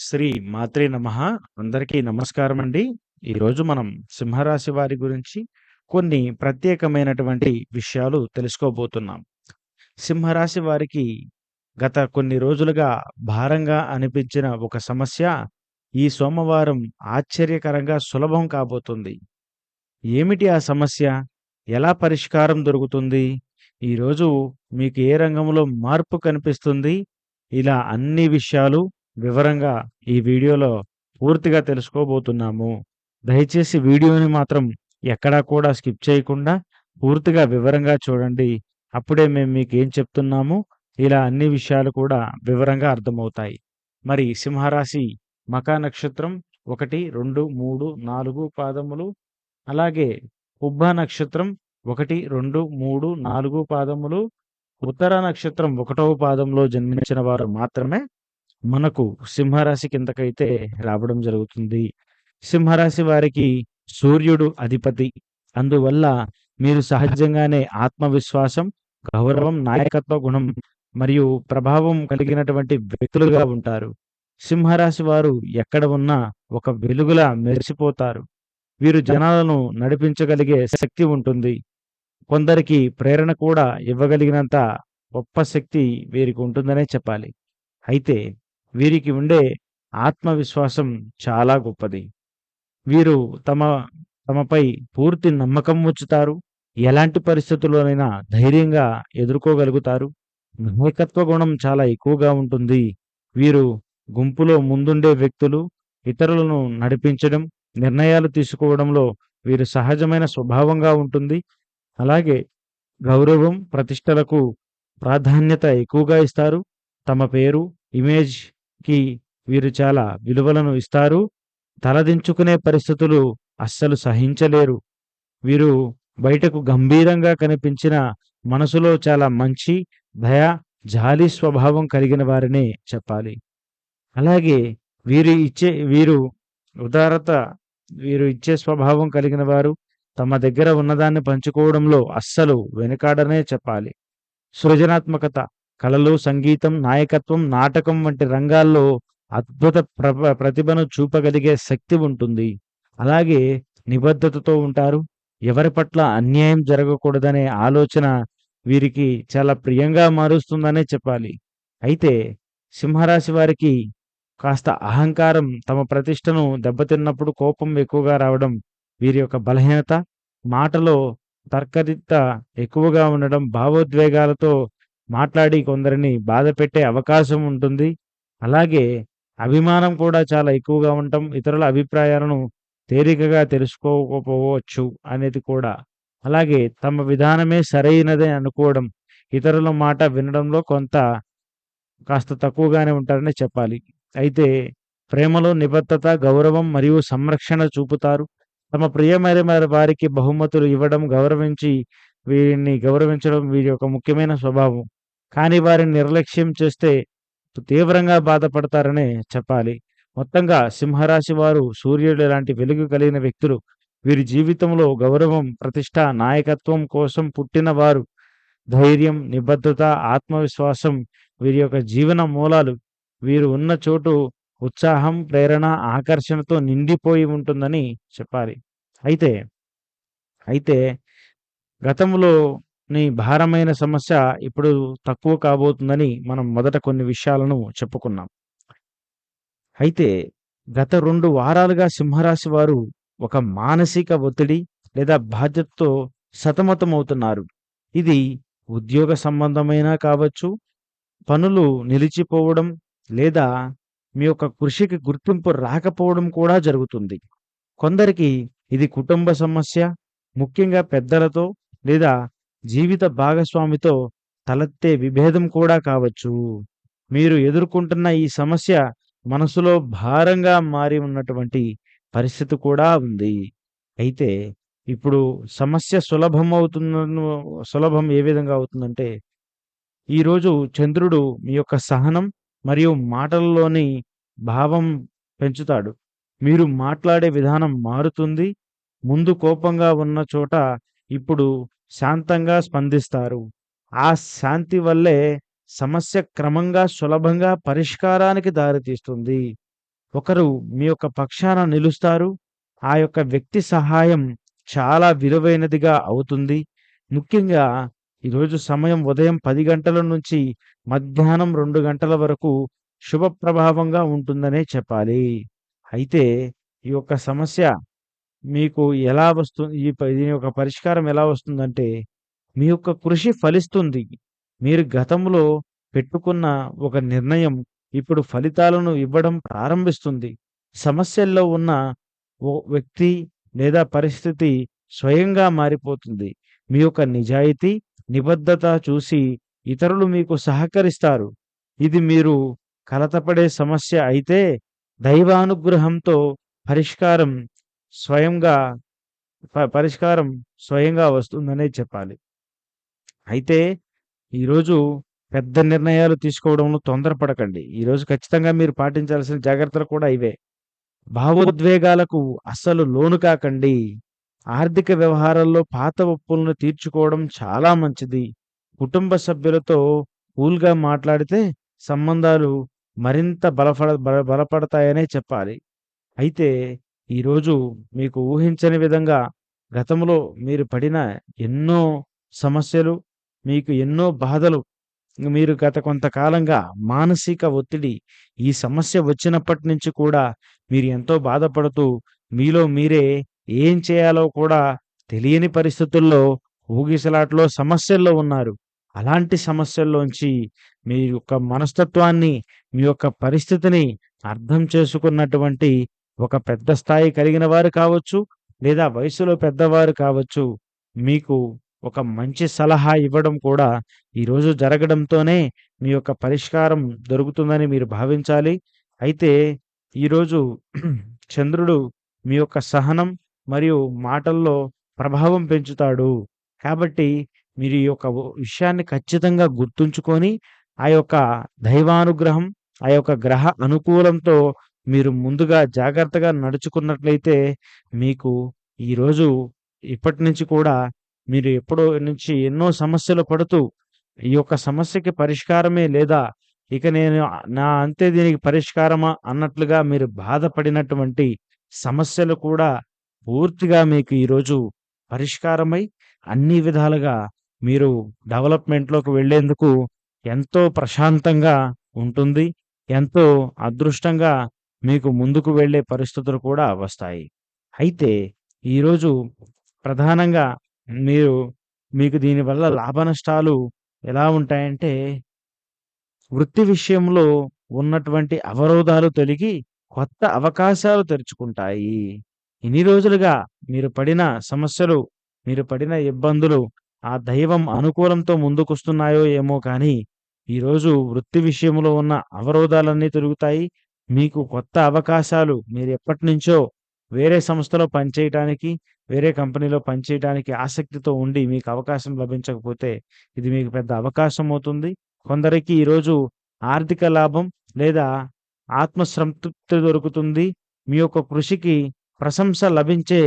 శ్రీ మాత్రే నమః అందరికీ నమస్కారం అండి. ఈరోజు మనం సింహరాశి వారి గురించి కొన్ని ప్రత్యేకమైనటువంటి విషయాలు తెలుసుకోబోతున్నాం. సింహరాశి వారికి గత కొన్ని రోజులుగా భారంగా అనిపించిన ఒక సమస్య ఈ సోమవారం ఆశ్చర్యకరంగా సులభం కాబోతుంది. ఏమిటి ఆ సమస్య? ఎలా పరిష్కారం దొరుకుతుంది? ఈరోజు మీకు ఏ రంగంలో మార్పు కనిపిస్తుంది? ఇలా అన్ని విషయాలు వివరంగా ఈ వీడియోలో పూర్తిగా తెలుసుకోబోతున్నాము. దయచేసి వీడియోని మాత్రం ఎక్కడా కూడా స్కిప్ చేయకుండా పూర్తిగా వివరంగా చూడండి. అప్పుడే మేము మీకు ఏం చెప్తున్నాము ఇలా అన్ని విషయాలు కూడా వివరంగా అర్థమవుతాయి. మరి సింహరాశి మకా నక్షత్రం 1, 2, 3, 4 పాదములు అలాగే పుబ్బ నక్షత్రం 1, 2, 3, 4 పాదములు ఉత్తర నక్షత్రం ఒకటవ పాదంలో జన్మించిన వారు మాత్రమే మనకు సింహరాశి కిందకైతే రావడం జరుగుతుంది. సింహరాశి వారికి సూర్యుడు అధిపతి. అందువల్ల మీరు సహజంగానే ఆత్మవిశ్వాసం, గౌరవం, నాయకత్వ గుణం మరియు ప్రభావం కలిగినటువంటి వ్యక్తులుగా ఉంటారు. సింహరాశి వారు ఎక్కడ ఉన్నా ఒక వెలుగులా మెరిసిపోతారు. వీరు జనాలను నడిపించగలిగే శక్తి ఉంటుంది. కొందరికి ప్రేరణ కూడా ఇవ్వగలిగినంత గొప్ప శక్తి వీరికి ఉంటుందనే చెప్పాలి. అయితే వీరికి ఉండే ఆత్మవిశ్వాసం చాలా గొప్పది. వీరు తమ తమపై పూర్తి నమ్మకం ఉంచుతారు. ఎలాంటి పరిస్థితుల్లోనైనా ధైర్యంగా ఎదుర్కోగలుగుతారు. నాయకత్వ గుణం చాలా ఎక్కువగా ఉంటుంది. వీరు గుంపులో ముందుండే వ్యక్తులు. ఇతరులను నడిపించడం, నిర్ణయాలు తీసుకోవడంలో వీరు సహజమైన స్వభావంగా ఉంటుంది. అలాగే గౌరవం, ప్రతిష్టలకు ప్రాధాన్యత ఎక్కువగా ఇస్తారు. తమ పేరు, ఇమేజ్ కి వీరు చాలా విలువలను ఇస్తారు. తలదించుకునే పరిస్థితులు అస్సలు సహించలేరు. వీరు బయటకు గంభీరంగా కనిపించిన మనసులో చాలా మంచి, దయ, జాలి స్వభావం కలిగిన వారనే చెప్పాలి. అలాగే వీరు ఇచ్చే వీరు ఉదారత వీరు ఇచ్చే స్వభావం కలిగిన వారు. తమ దగ్గర ఉన్నదాన్ని పంచుకోవడంలో అస్సలు వెనుకాడనే చెప్పాలి. సృజనాత్మకత, కళలు, సంగీతం, నాయకత్వం, నాటకం వంటి రంగాల్లో అద్భుత ప్రతిభను చూపగలిగే శక్తి ఉంటుంది. అలాగే నిబద్ధతతో ఉంటారు. ఎవరి పట్ల అన్యాయం జరగకూడదనే ఆలోచన వీరికి చాలా ప్రియంగా మారుస్తుందనే చెప్పాలి. అయితే సింహరాశి వారికి కాస్త అహంకారం తమ ప్రతిష్టను దెబ్బతిన్నప్పుడు కోపం ఎక్కువగా రావడం వీరి యొక్క బలహీనత. మాటలో తర్కరిత ఎక్కువగా ఉండడం, భావోద్వేగాలతో మాట్లాడి కొందరిని బాధపెట్టే అవకాశం ఉంటుంది. అలాగే అభిమానం కూడా చాలా ఎక్కువగా ఉండటం, ఇతరుల అభిప్రాయాలను తేలికగా తెలుసుకోకపోవచ్చు అనేది కూడా. అలాగే తమ విధానమే సరైనదే అనుకోవడం, ఇతరుల మాట వినడంలో కొంత కాస్త తక్కువగానే ఉంటారని చెప్పాలి. అయితే ప్రేమలో నిబద్ధత, గౌరవం మరియు సంరక్షణ చూపుతారు. తమ ప్రియమైన వారికి బహుమతులు ఇవ్వడం, గౌరవించి వీరిని గౌరవించడం వీరి యొక్క ముఖ్యమైన స్వభావం. కానీ వారిని నిర్లక్ష్యం చేస్తే తీవ్రంగా బాధపడతారనే చెప్పాలి. మొత్తంగా సింహరాశి వారు సూర్యుడు లాంటి వెలుగు కలిగిన వ్యక్తులు. వీరి జీవితంలో గౌరవం, ప్రతిష్ట, నాయకత్వం కోసం పుట్టిన వారు. ధైర్యం, నిబద్ధత, ఆత్మవిశ్వాసం వీరి యొక్క జీవన మూలాలు. వీరు ఉన్న చోటు ఉత్సాహం, ప్రేరణ, ఆకర్షణతో నిండిపోయి ఉంటుందని చెప్పాలి. అయితే అయితే గతంలో నీ భారమైన సమస్య ఇప్పుడు తక్కువ కాబోతుందని మనం మొదట కొన్ని విషయాలను చెప్పుకున్నాం. అయితే గత రెండు వారాలుగా సింహరాశి వారు ఒక మానసిక ఒత్తిడి లేదా బాధ్యతతో సతమతమవుతున్నారు. ఇది ఉద్యోగ సంబంధమైనా కావచ్చు, పనులు నిలిచిపోవడం లేదా మీ యొక్క కృషికి గుర్తింపు రాకపోవడం కూడా జరుగుతుంది. కొందరికి ఇది కుటుంబ సమస్య, ముఖ్యంగా పెద్దలతో లేదా జీవిత భాగస్వామితో తలెత్తే విభేదం కూడా కావచ్చు. మీరు ఎదుర్కొంటున్న ఈ సమస్య మనసులో భారంగా మారి ఉన్నటువంటి పరిస్థితి కూడా ఉంది. అయితే ఇప్పుడు సమస్య సులభం అవుతుందను సులభం ఏ విధంగా అవుతుందంటే, ఈరోజు చంద్రుడు మీ యొక్క సహనం మరియు మాటల్లోని భావం పెంచుతాడు. మీరు మాట్లాడే విధానం మారుతుంది. ముందు కోపంగా ఉన్న చోట ఇప్పుడు శాంతంగా స్పందిస్తారు. ఆ శాంతి వల్లే సమస్య క్రమంగా సులభంగా పరిష్కారానికి దారితీస్తుంది. ఒకరు మీ యొక్క పక్షాన నిలుస్తారు. ఆ యొక్క వ్యక్తి సహాయం చాలా విలువైనదిగా అవుతుంది. ముఖ్యంగా ఈరోజు సమయం ఉదయం పది గంటల నుంచి మధ్యాహ్నం రెండు గంటల వరకు శుభ ప్రభావంగా ఉంటుందనే చెప్పాలి. అయితే ఈ యొక్క సమస్య మీకు ఎలా వస్తుంది ఈ ప దీని యొక్క పరిష్కారం ఎలా వస్తుందంటే, మీ యొక్క కృషి ఫలిస్తుంది. మీరు గతంలో పెట్టుకున్న ఒక నిర్ణయం ఇప్పుడు ఫలితాలను ఇవ్వడం ప్రారంభిస్తుంది. సమస్యల్లో ఉన్న ఓ వ్యక్తి లేదా పరిస్థితి స్వయంగా మారిపోతుంది. మీ యొక్క నిజాయితీ, నిబద్ధత చూసి ఇతరులు మీకు సహకరిస్తారు. ఇది మీరు కలతపడే సమస్య అయితే దైవానుగ్రహంతో పరిష్కారం స్వయంగా ప పరిష్కారం స్వయంగా వస్తుందనే చెప్పాలి. అయితే ఈరోజు పెద్ద నిర్ణయాలు తీసుకోవడంలో తొందరపడకండి. ఈరోజు ఖచ్చితంగా మీరు పాటించాల్సిన జాగ్రత్తలు కూడా ఇవే. భావోద్వేగాలకు అస్సలు లోను కాకండి. ఆర్థిక వ్యవహారాల్లో పాత ఒప్పులను తీర్చుకోవడం చాలా మంచిది. కుటుంబ సభ్యులతో కూల్‌గా మాట్లాడితే సంబంధాలు మరింత బలపడ బల బలపడతాయనే చెప్పాలి. అయితే ఈరోజు మీకు ఊహించని విధంగా గతంలో మీరు పడిన ఎన్నో సమస్యలు, మీకు ఎన్నో బాధలు, మీరు గత కొంతకాలంగా మానసిక ఒత్తిడి, ఈ సమస్య వచ్చినప్పటి నుంచి కూడా మీరు ఎంతో బాధపడుతూ మీలో మీరే ఏం చేయాలో కూడా తెలియని పరిస్థితుల్లో ఊగిసలాటలో సమస్యల్లో ఉన్నారు. అలాంటి సమస్యల్లోంచి మీ యొక్క మనస్తత్వాన్ని, మీ యొక్క పరిస్థితిని అర్థం చేసుకున్నటువంటి ఒక పెద్ద స్థాయి కలిగిన వారు కావచ్చు, లేదా వయసులో పెద్దవారు కావచ్చు, మీకు ఒక మంచి సలహా ఇవ్వడం కూడా ఈరోజు జరగడంతోనే మీ యొక్క పరిష్కారం దొరుకుతుందని మీరు భావించాలి. అయితే ఈరోజు చంద్రుడు మీ యొక్క సహనం మరియు మాటల్లో ప్రభావం పెంచుతాడు. కాబట్టి మీరు ఈ యొక్క విషయాన్ని ఖచ్చితంగా గుర్తుంచుకొని, ఆ యొక్క దైవానుగ్రహం, ఆ యొక్క గ్రహ అనుకూలంతో మీరు ముందుగా జాగ్రత్తగా నడుచుకున్నట్లయితే మీకు ఈరోజు ఇప్పటి నుంచి కూడా మీరు ఎప్పుడో నుంచి ఎన్నో సమస్యలు పడుతూ, ఈ యొక్క సమస్యకి పరిష్కారమే లేదా, ఇక నేను నా అంతే దీనికి పరిష్కారమా అన్నట్లుగా మీరు బాధపడినటువంటి సమస్యలు కూడా పూర్తిగా మీకు ఈరోజు పరిష్కారమై అన్ని విధాలుగా మీరు డెవలప్‌మెంట్‌లోకి వెళ్ళేందుకు ఎంతో ప్రశాంతంగా ఉంటుంది. ఎంతో అదృష్టంగా మీకు ముందుకు వెళ్ళే పరిస్థితులు కూడా వస్తాయి. అయితే ఈరోజు ప్రధానంగా మీరు మీకు దీనివల్ల లాభ నష్టాలు ఎలా ఉంటాయంటే వృత్తి విషయంలో ఉన్నటువంటి అవరోధాలు తొలగి కొత్త అవకాశాలు తెరుచుకుంటాయి. ఇన్ని రోజులుగా మీరు పడిన సమస్యలు, మీరు పడిన ఇబ్బందులు ఆ దైవం అనుకూలంతో ముందుకొస్తున్నాయో ఏమో కానీ, ఈరోజు వృత్తి విషయంలో ఉన్న అవరోధాలన్నీ తొలుగుతాయి. మీకు కొత్త అవకాశాలు మీరు ఎప్పటినుంచో వేరే సంస్థలో పనిచేయటానికి, వేరే కంపెనీలో పనిచేయటానికి ఆసక్తితో ఉండి మీకు అవకాశం లభించకపోతే, ఇది మీకు పెద్ద అవకాశం అవుతుంది. కొందరికి ఈరోజు ఆర్థిక లాభం లేదా ఆత్మ సంతృప్తి దొరుకుతుంది. మీ యొక్క కృషికి ప్రశంస లభించే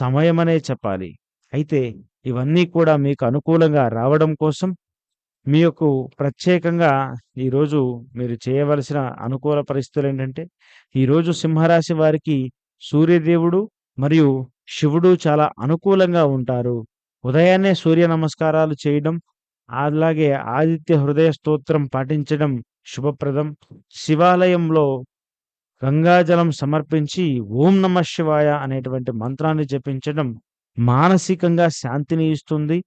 సమయమనే చెప్పాలి. అయితే ఇవన్నీ కూడా మీకు అనుకూలంగా రావడం కోసం మీకు ప్రత్యేకంగా ఈరోజు మీరు చేయవలసిన అనుకూల పరిస్థితులు ఏంటంటే ఈరోజు సింహరాశి వారికి సూర్యదేవుడు మరియు శివుడు చాలా అనుకూలంగా ఉంటారు. ఉదయాన్నే సూర్య నమస్కారాలు చేయడం, అలాగే ఆదిత్య హృదయ స్తోత్రం పాటించడం శుభప్రదం. శివాలయంలో గంగాజలం సమర్పించి ఓం నమః శివాయ అనేటువంటి మంత్రాన్ని జపించడం మానసికంగా శాంతిని ఇస్తుంది.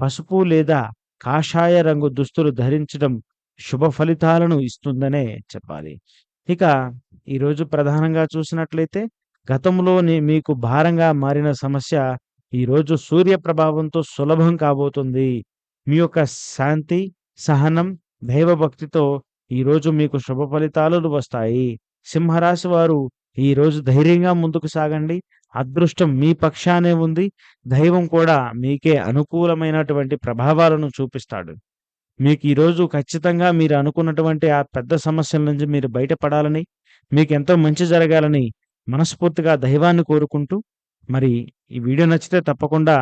పసుపు లేదా కాషాయ రంగు దుస్తులు ధరించడం శుభ ఫలితాలను ఇస్తుందనే చెప్పాలి. ఇక ఈరోజు ప్రధానంగా చూసినట్లయితే గతంలోని మీకు భారంగా మారిన సమస్య ఈరోజు సూర్య ప్రభావంతో సులభం కాబోతుంది. మీ యొక్క శాంతి, సహనం, దైవభక్తితో ఈరోజు మీకు శుభ ఫలితాలు వస్తాయి. సింహరాశి వారు ఈరోజు ధైర్యంగా ముందుకు సాగండి. అదృష్టం మీ పక్షానే ఉంది. దైవం కూడా మీకే అనుకూలమైనటువంటి ప్రభావాలను చూపిస్తాడు. మీకు ఈరోజు ఖచ్చితంగా మీరు అనుకున్నటువంటి ఆ పెద్ద సమస్యల నుంచి మీరు బయటపడాలని, మీకు ఎంతో మంచి జరగాలని మనస్ఫూర్తిగా దైవాన్ని కోరుకుంటూ, మరి ఈ వీడియో నచ్చితే తప్పకుండా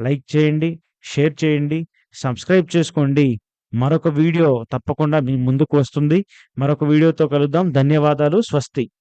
లైక్ చేయండి, షేర్ చేయండి, సబ్స్క్రైబ్ చేసుకోండి. మరొక వీడియో తప్పకుండా మీ ముందుకు వస్తుంది. మరొక వీడియోతో కలుద్దాం. ధన్యవాదాలు. స్వస్తి.